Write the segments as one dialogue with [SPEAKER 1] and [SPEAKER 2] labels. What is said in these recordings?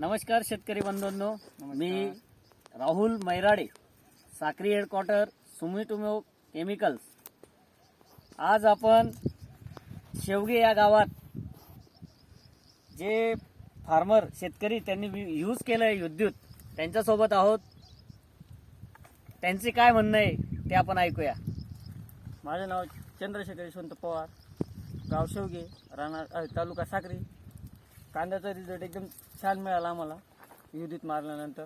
[SPEAKER 1] नमस्कार शेतकरी बंधूंनो. मी Rahul Mairade Sakri headquarter Sumitomo Chemicals आज आपण शेवगे या गावात जे फार्मर शेतकरी त्यांनी यूज केलं आहे विद्युत त्यांच्यासोबत आहोत. त्यांचे काय म्हणणं आहे ते आपण ऐकूया.
[SPEAKER 2] माझे नाव चंद्रशेखर यशवंत पवार गाव शेवगे राहणार तालुका साक्री. कांद्याचा रिझल्ट एकदम छान मिळाला आम्हाला. विद्युत मारल्यानंतर.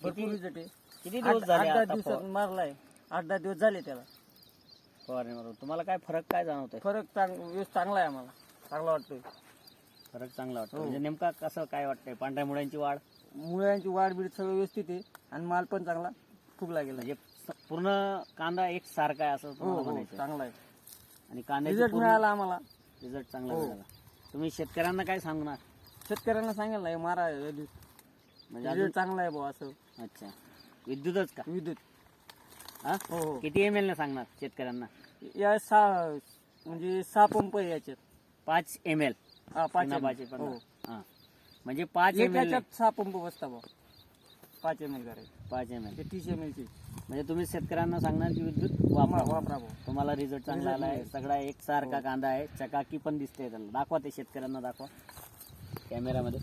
[SPEAKER 2] भरपूर रिझल्ट आहे.
[SPEAKER 1] किती दिवस
[SPEAKER 2] आठ
[SPEAKER 1] झाले
[SPEAKER 2] आठ दहा
[SPEAKER 1] आता
[SPEAKER 2] दिवसात मारलाय. आठ दहा दिवस झाले त्याला.
[SPEAKER 1] फवारणीवर तुम्हाला काय फरक काय जाणवतोय?
[SPEAKER 2] फरक चांग व्यवस्थित चांगला आहे आम्हाला. चांगला वाटतोय.
[SPEAKER 1] फरक चांगला वाटतो
[SPEAKER 2] हो.
[SPEAKER 1] म्हणजे नेमका कसं काय वाटतंय? पांढऱ्या मुळ्यांची वाढ?
[SPEAKER 2] मुळ्यांची वाढ बीड सगळं व्यवस्थित आहे. आणि माल पण चांगला फुगला गेला
[SPEAKER 1] म्हणजे स- पूर्ण कांदा एक सारखा आहे असं
[SPEAKER 2] हो
[SPEAKER 1] तुम्हाला
[SPEAKER 2] हो
[SPEAKER 1] म्हणायचं
[SPEAKER 2] चांगला आहे.
[SPEAKER 1] आणि कांद्याची
[SPEAKER 2] रिझल्ट
[SPEAKER 1] पूर्ण
[SPEAKER 2] मिळाला आम्हाला.
[SPEAKER 1] रिझल्ट चांगला
[SPEAKER 2] हो.
[SPEAKER 1] मिळाला. तुम्ही शेतकऱ्यांना काय सांगणार?
[SPEAKER 2] शेतकऱ्यांना सांगेल ना मारा विद्युत
[SPEAKER 1] म्हणजे अजून
[SPEAKER 2] चांगला आहे भाऊ असं.
[SPEAKER 1] अच्छा. विद्युतच का?
[SPEAKER 2] विद्युत.
[SPEAKER 1] हा?
[SPEAKER 2] हो हो.
[SPEAKER 1] किती एम एल ने सांगणार शेतकऱ्यांना?
[SPEAKER 2] या सहा म्हणजे सहा पंप आहे याच्यात.
[SPEAKER 1] पाच एम एल
[SPEAKER 2] हा पाच
[SPEAKER 1] पाच
[SPEAKER 2] ML. हो.
[SPEAKER 1] म्हणजे पाच एम एल
[SPEAKER 2] याच्यात सहा पंप बसता भाऊ. पाच एम एल करायचे
[SPEAKER 1] पाच एम एल
[SPEAKER 2] ते तीस एम एल ची.
[SPEAKER 1] म्हणजे तुम्ही शेतकऱ्यांना सांगणार की विद्युत
[SPEAKER 2] वापरा.
[SPEAKER 1] वापरा
[SPEAKER 2] भाऊ.
[SPEAKER 1] तुम्हाला रिझल्ट चांगला आलाय
[SPEAKER 2] मिळेल.
[SPEAKER 1] सगळा एक सारखा
[SPEAKER 2] हो.
[SPEAKER 1] कांदा आहे. चकाकी पण दिसते त्याला. दाखवा ते शेतकऱ्यांना दाखवा. कॅमेरामध्ये.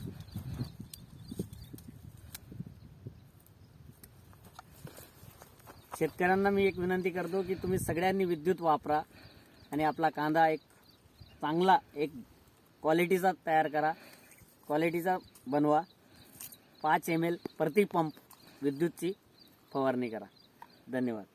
[SPEAKER 1] शेतकऱ्यांना मी एक विनंती करतो की तुम्ही सगळ्यांनी विद्युत वापरा आणि आपला कांदा एक चांगला एक क्वालिटीचा तयार करा. क्वालिटीचा बनवा. पाच एम एल प्रति पंप विद्युतची फवारणी करा. धन्यवाद.